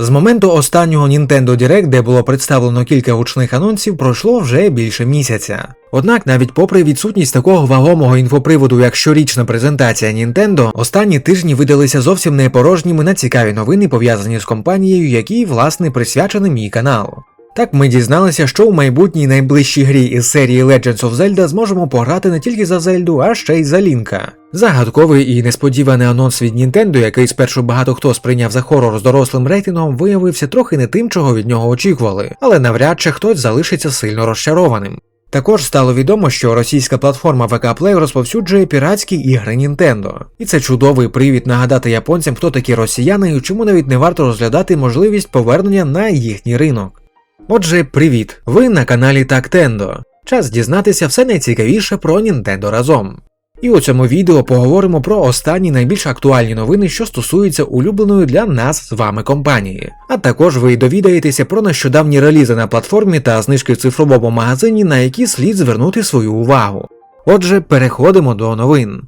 З моменту останнього Nintendo Direct, де було представлено кілька гучних анонсів, пройшло вже більше місяця. Однак, навіть попри відсутність такого вагомого інфоприводу, як щорічна презентація Nintendo, останні тижні видалися зовсім не порожніми на цікаві новини, пов'язані з компанією, які, власне, присвячений мій канал. Так ми дізналися, що у майбутній найближчій грі із серії Legends of Zelda зможемо пограти не тільки за Зельду, а ще й за Лінка. Загадковий і несподіваний анонс від Nintendo, який спершу багато хто сприйняв за хорор з дорослим рейтингом, виявився трохи не тим, чого від нього очікували, але навряд чи хтось залишиться сильно розчарованим. Також стало відомо, що російська платформа VK Play розповсюджує піратські ігри Nintendo. І це чудовий привід нагадати японцям, хто такі росіяни і чому навіть не варто розглядати можливість повернення на їхній ринок. Отже, привіт! Ви на каналі Тактендо. Час дізнатися все найцікавіше про Nintendo разом. І у цьому відео поговоримо про останні найбільш актуальні новини, що стосуються улюбленої для нас з вами компанії. А також ви довідаєтеся про нещодавні релізи на платформі та знижки в цифровому магазині, на які слід звернути свою увагу. Отже, переходимо до новин.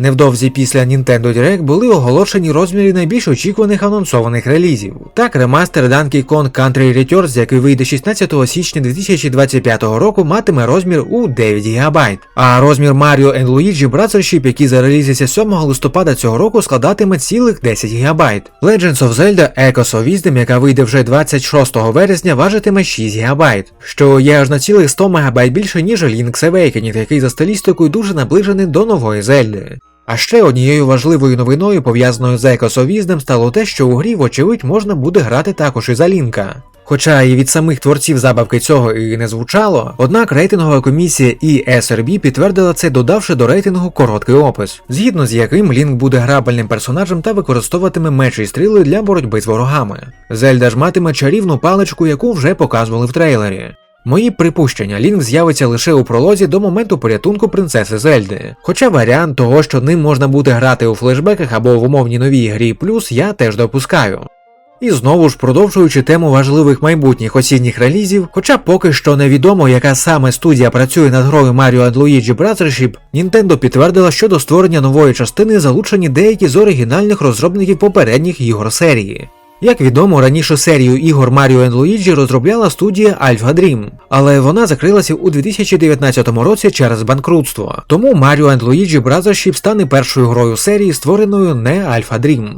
Невдовзі після Nintendo Direct були оголошені розміри найбільш очікуваних анонсованих релізів. Так, ремастер Donkey Kong Country Returns, який вийде 16 січня 2025 року, матиме розмір у 9 ГБ, а розмір Mario Luigi Brothership, який зарелізиться 7 листопада цього року, складатиме цілих 10 ГБ. Legends of Zelda Echoes of Wisdom, яка вийде вже 26 вересня, важитиме 6 ГБ, що є аж на цілих 100 МБ більше, ніж Link's Awakening, який за стилістикою дуже наближений до нової Зельди. А ще однією важливою новиною, пов'язаною з Echoes стало те, що у грі, вочевидь, можна буде грати також і за Лінка. Хоча і від самих творців забавки цього і не звучало, однак рейтингова комісія ESRB підтвердила це, додавши до рейтингу короткий опис, згідно з яким Лінк буде грабельним персонажем та використовуватиме мечі й стріли для боротьби з ворогами. Зельда ж матиме чарівну паличку, яку вже показували в трейлері. Мої припущення, Лінк з'явиться лише у пролозі до моменту порятунку принцеси Зельди. Хоча варіант того, що ним можна буде грати у флешбеках або в умовній новій грі плюс, я теж допускаю. І знову ж продовжуючи тему важливих майбутніх осінніх релізів, хоча поки що невідомо, яка саме студія працює над грою Mario Luigi Brothership, Nintendo підтвердила, що до створення нової частини залучені деякі з оригінальних розробників попередніх ігор серії. Як відомо, раніше серію ігор Mario Luigi розробляла студія Alpha Dream, але вона закрилася у 2019 році через банкрутство. Тому Mario Luigi Brothership стане першою грою серії, створеною не Alpha Dream.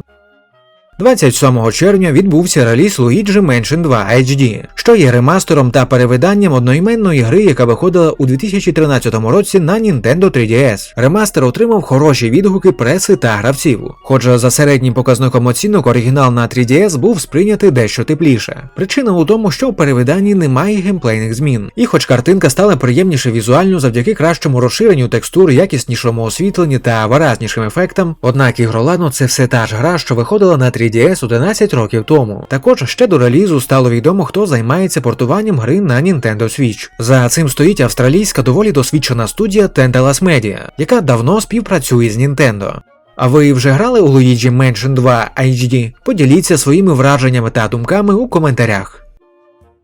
27 червня відбувся реліз Luigi Mansion 2 HD, що є ремастером та перевиданням одноіменної гри, яка виходила у 2013 році на Nintendo 3DS. Ремастер отримав хороші відгуки преси та гравців. Хоч за середнім показником оцінок оригінал на 3DS був сприйнятий дещо тепліше. Причина у тому, що у перевиданні немає геймплейних змін. І хоч картинка стала приємніше візуально завдяки кращому розширенню текстур, якіснішому освітленні та виразнішим ефектам, однак ігроладно це все та ж гра, що виходила на 3DS 3DS 11 років тому. Також ще до релізу стало відомо, хто займається портуванням гри на Nintendo Switch. За цим стоїть австралійська доволі досвідчена студія Tantalus Media, яка давно співпрацює з Nintendo. А ви вже грали у Luigi Mansion 2 HD? Поділіться своїми враженнями та думками у коментарях.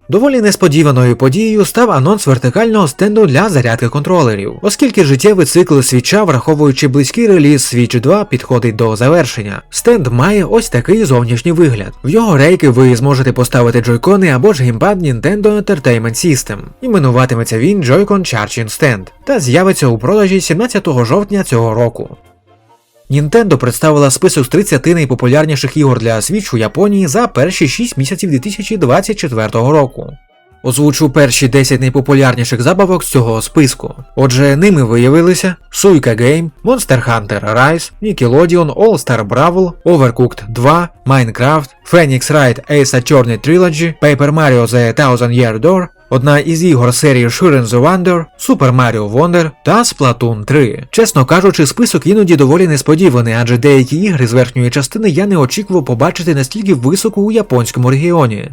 Доволі несподіваною подією став анонс вертикального стенду для зарядки контролерів, оскільки життєвий цикл свіча, враховуючи близький реліз Switch 2, підходить до завершення. Стенд має ось такий зовнішній вигляд. В його рейки ви зможете поставити джойкони або ж геймпад Nintendo Entertainment System. Іменуватиметься він Joy-Con Charging Stand та з'явиться у продажі 17 жовтня цього року. Nintendo представила список з 30 найпопулярніших ігор для Switch у Японії за перші 6 місяців 2024 року. Озвучу перші 10 найпопулярніших забавок з цього списку. Отже, ними виявилися Suika Game, Monster Hunter Rise, Nickelodeon All Star Brawl, Overcooked 2, Minecraft, Phoenix Wright Ace Attorney Trilogy, Paper Mario The Thousand Year Door, одна із ігор серії Shuriken the Wonder, Super Mario Wonder та Splatoon 3. Чесно кажучи, список іноді доволі несподіваний, адже деякі ігри з верхньої частини я не очікував побачити настільки високо у японському регіоні.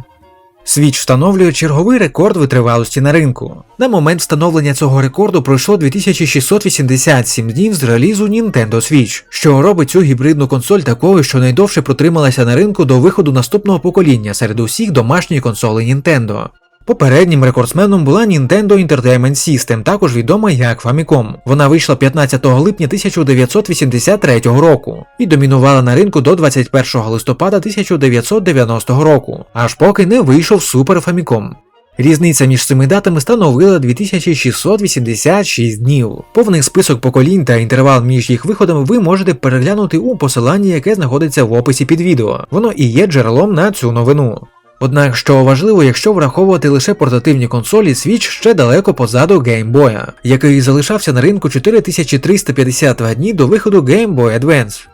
Switch встановлює черговий рекорд витривалості на ринку. На момент встановлення цього рекорду пройшло 2687 днів з релізу Nintendo Switch, що робить цю гібридну консоль такою, що найдовше протрималася на ринку до виходу наступного покоління серед усіх домашніх консолей Nintendo. Попереднім рекордсменом була Nintendo Entertainment System, також відома як Famicom. Вона вийшла 15 липня 1983 року і домінувала на ринку до 21 листопада 1990 року, аж поки не вийшов Super Famicom. Різниця між цими датами становила 2686 днів. Повний список поколінь та інтервал між їх виходами ви можете переглянути у посиланні, яке знаходиться в описі під відео. Воно і є джерелом на цю новину. Однак, що важливо, якщо враховувати лише портативні консолі, Switch ще далеко позаду Game Boy, який залишався на ринку 4352 дні до виходу Game Boy Advance.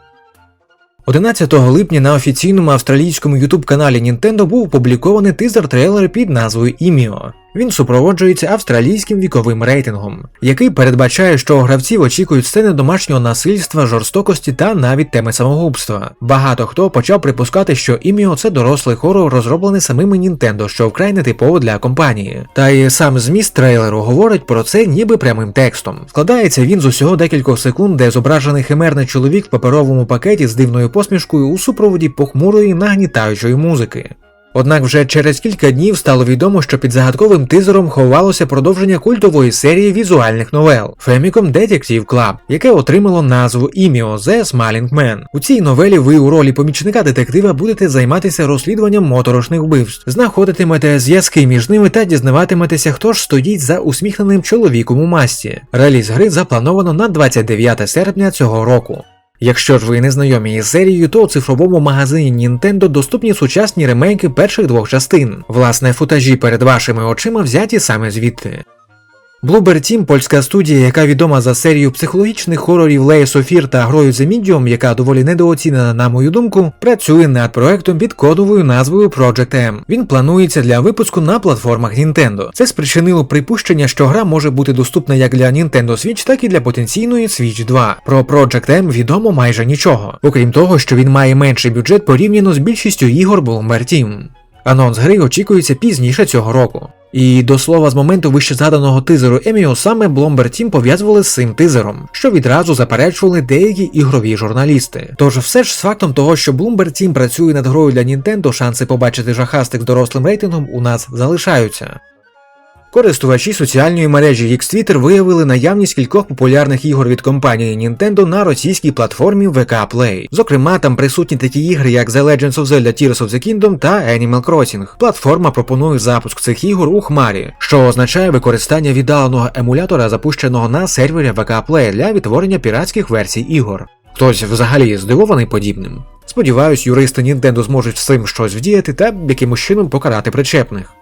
11 липня на офіційному австралійському youtube каналі Nintendo був опублікований тизер трейлер під назвою Іміо. Він супроводжується австралійським віковим рейтингом, який передбачає, що гравців очікують сцени домашнього насильства, жорстокості та навіть теми самогубства. Багато хто почав припускати, що Іміо це дорослий хорор, розроблений самими Nintendo, що вкрай не типово для компанії. Та й сам зміст трейлеру говорить про це ніби прямим текстом. Складається він з усього декількох секунд, де зображений химерний чоловік в паперовому пакеті з дивною посмішкою у супроводі похмурої нагнітаючої музики. Однак вже через кілька днів стало відомо, що під загадковим тизером ховалося продовження культової серії візуальних новел Famicom Detective Club, яке отримало назву Іміо The Smiling Man. У цій новелі ви у ролі помічника детектива будете займатися розслідуванням моторошних вбивств, знаходитимете зв'язки між ними та дізнаватиметеся, хто ж стоїть за усміхненим чоловіком у масті. Реліз гри заплановано на 29 серпня цього року. Якщо ж ви не знайомі із серією, то у цифровому магазині Nintendo доступні сучасні ремейки перших двох частин. Власне, футажі перед вашими очима взяті саме звідти. Bloober Team – польська студія, яка відома за серію психологічних хорорів of Fear та грою The Medium, яка доволі недооцінена, на мою думку, працює над проектом під кодовою назвою Project M. Він планується для випуску на платформах Nintendo. Це спричинило припущення, що гра може бути доступна як для Nintendo Switch, так і для потенційної Switch 2. Про Project M відомо майже нічого, окрім того, що він має менший бюджет порівняно з більшістю ігор Bloober Team. Анонс гри очікується пізніше цього року. І до слова, з моменту вищезгаданого тизеру Еміо саме Blomber Team пов'язували з цим тизером, що відразу заперечували деякі ігрові журналісти. Тож все ж з фактом того, що Bloomberg Team працює над грою для Nintendo, шанси побачити жахастик з дорослим рейтингом у нас залишаються. Користувачі соціальної мережі X-Twitter виявили наявність кількох популярних ігор від компанії Nintendo на російській платформі VK Play. Зокрема, там присутні такі ігри, як The Legends of Zelda Tears of the Kingdom та Animal Crossing. Платформа пропонує запуск цих ігор у Хмарі, що означає використання віддаленого емулятора, запущеного на сервері VK Play для відтворення піратських версій ігор. Хтось взагалі здивований подібним. Сподіваюсь, юристи Nintendo зможуть з цим щось вдіяти та якимось чином покарати причепних.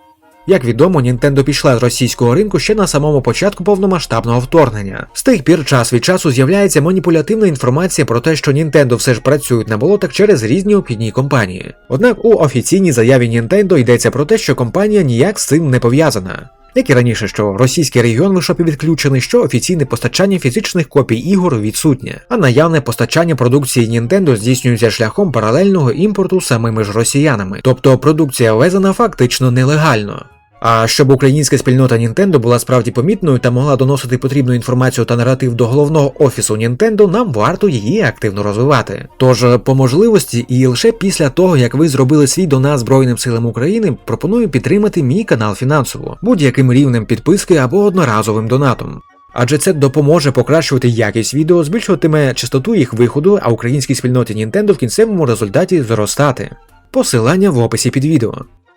Як відомо, Nintendo пішла з російського ринку ще на самому початку повномасштабного вторгнення. З тих пір час від часу з'являється маніпулятивна інформація про те, що Nintendo все ж працюють на болотах через різні обхідні компанії. Однак у офіційній заяві Nintendo йдеться про те, що компанія ніяк з цим не пов'язана. Як і раніше, що російський регіон в eShop відключений, що офіційне постачання фізичних копій ігор відсутнє, а наявне постачання продукції Nintendo здійснюється шляхом паралельного імпорту самими ж росіянами, тобто продукція ввезена фактично нелегально. А щоб українська спільнота Nintendo була справді помітною та могла доносити потрібну інформацію та наратив до головного офісу Nintendo, нам варто її активно розвивати. Тож, по можливості, і лише після того, як ви зробили свій донат Збройним силам України, пропоную підтримати мій канал фінансово, будь-яким рівнем підписки або одноразовим донатом. Адже це допоможе покращувати якість відео, збільшуватиме частоту їх виходу, а українській спільноті Nintendo в кінцевому результаті зростати. Посилання в описі під відео.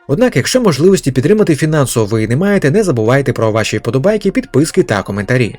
Однак, якщо можливості підтримати фінансово ви не маєте, не забувайте про ваші вподобайки, підписки та коментарі.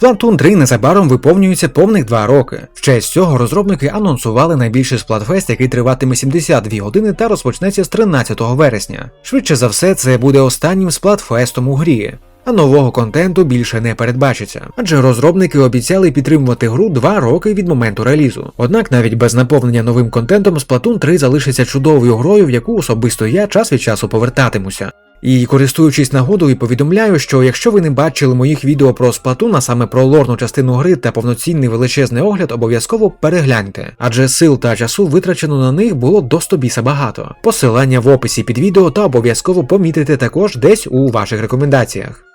Splatoon 3 незабаром виповнюється повних 2 роки. В честь цього розробники анонсували найбільший Splatfest, який триватиме 72 години та розпочнеться з 13 вересня. Швидше за все, це буде останнім Splatfestом у грі. А нового контенту більше не передбачиться, адже розробники обіцяли підтримувати гру 2 роки від моменту релізу. Однак навіть без наповнення новим контентом Splatoon 3 залишиться чудовою грою, в яку особисто я час від часу повертатимуся. І користуючись нагодою, повідомляю, що якщо ви не бачили моїх відео про Splatoon, а саме про лорну частину гри та повноцінний величезний огляд, обов'язково перегляньте, адже сил та часу витрачено на них було до стобіса багато. Посилання в описі під відео та обов'язково помітите також десь у ваших рекомендаціях.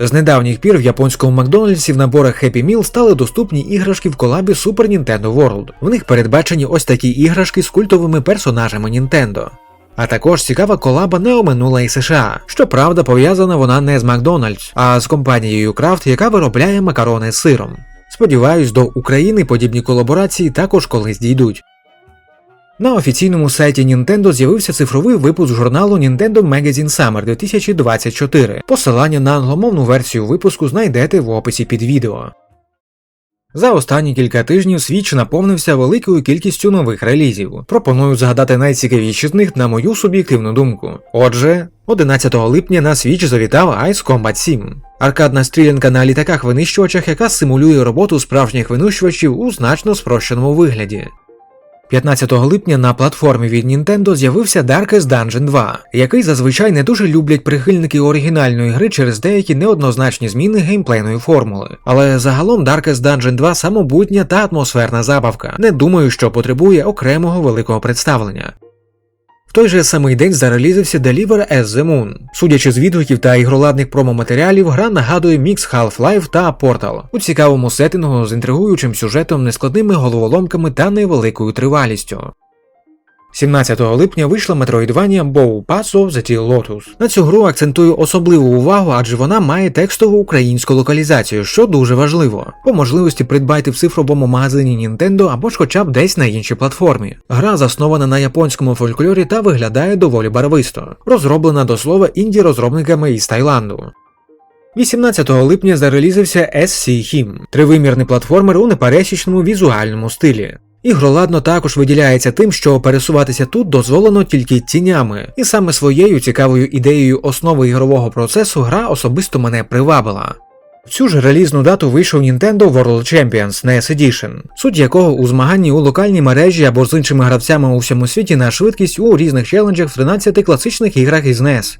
З недавніх пір в японському Макдональдсі в наборах Happy Meal стали доступні іграшки в колабі Super Nintendo World. В них передбачені ось такі іграшки з культовими персонажами Nintendo. А також цікава колаба не оминула і США. Щоправда, пов'язана вона не з Макдональдс, а з компанією Крафт, яка виробляє макарони з сиром. Сподіваюсь, до України подібні колаборації також колись дійдуть. На офіційному сайті Nintendo з'явився цифровий випуск журналу Nintendo Magazine Summer 2024. Посилання на англомовну версію випуску знайдете в описі під відео. За останні кілька тижнів Switch наповнився великою кількістю нових релізів. Пропоную згадати найцікавіші з них на мою суб'єктивну думку. Отже, 11 липня на Switch завітав Ice Combat 7. Аркадна стрілянка на літаках-винищувачах, яка симулює роботу справжніх винищувачів у значно спрощеному вигляді. 15 липня на платформі від Nintendo з'явився Darkest Dungeon 2, який зазвичай не дуже люблять прихильники оригінальної гри через деякі неоднозначні зміни геймплейної формули. Але загалом Darkest Dungeon 2 самобутня та атмосферна забавка. Не думаю, що потребує окремого великого представлення. Той же самий день зарелізився Deliver as the Moon. Судячи з відгуків та ігроладних промоматеріалів, гра нагадує мікс Half-Life та Portal у цікавому сеттингу з інтригуючим сюжетом, нескладними головоломками та невеликою тривалістю. 17 липня вийшла Metroidvania Bow Pass of the Teal Lotus. На цю гру акцентую особливу увагу, адже вона має текстову українську локалізацію, що дуже важливо. По можливості придбайте в цифровому магазині Nintendo або ж хоча б десь на іншій платформі. Гра заснована на японському фольклорі та виглядає доволі барвисто, розроблена до слова інді розробниками із Таїланду. 18 липня зарелізився SC Him – тривимірний платформер у непересічному візуальному стилі. Ігроладно також виділяється тим, що пересуватися тут дозволено тільки тінями, і саме своєю цікавою ідеєю основи ігрового процесу гра особисто мене привабила. В цю ж релізну дату вийшов Nintendo World Champions NES Edition, суть якого у змаганні у локальній мережі або з іншими гравцями у всьому світі на швидкість у різних челенджах в 13 класичних іграх із NES.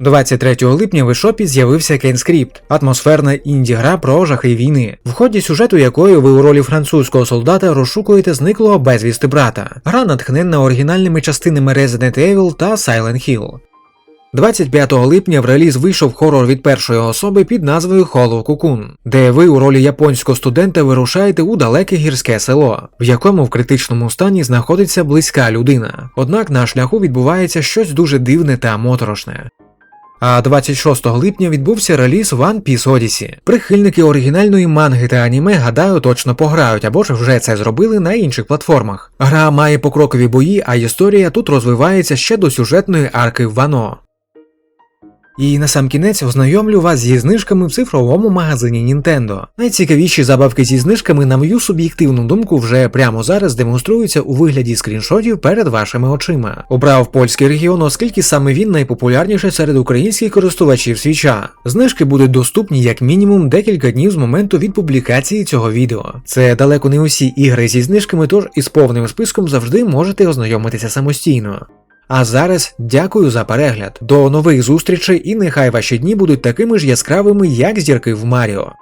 23 липня в eShop з'явився Кенскрипт, атмосферна інді-гра про жахи війни, в ході сюжету якої ви у ролі французького солдата розшукуєте зниклого безвісти брата. Гра натхненна оригінальними частинами Resident Evil та Silent Hill. 25 липня в реліз вийшов хорор від першої особи під назвою Hollow Cocoon, де ви у ролі японського студента вирушаєте у далеке гірське село, в якому в критичному стані знаходиться близька людина. Однак на шляху відбувається щось дуже дивне та моторошне. А 26 липня відбувся реліз One Piece Odyssey. Прихильники оригінальної манги та аніме, гадаю, точно пограють або ж вже це зробили на інших платформах. Гра має покрокові бої, а історія тут розвивається ще до сюжетної арки Вано. І на сам кінець ознайомлю вас зі знижками в цифровому магазині Nintendo. Найцікавіші забавки зі знижками, на мою суб'єктивну думку, вже прямо зараз демонструються у вигляді скріншотів перед вашими очима. Обрав польський регіон, оскільки саме він найпопулярніший серед українських користувачів свіча. Знижки будуть доступні як мінімум декілька днів з моменту від публікації цього відео. Це далеко не усі ігри зі знижками, тож із повним списком завжди можете ознайомитися самостійно. А зараз дякую за перегляд. До нових зустрічей і нехай ваші дні будуть такими ж яскравими, як зірки в Маріо.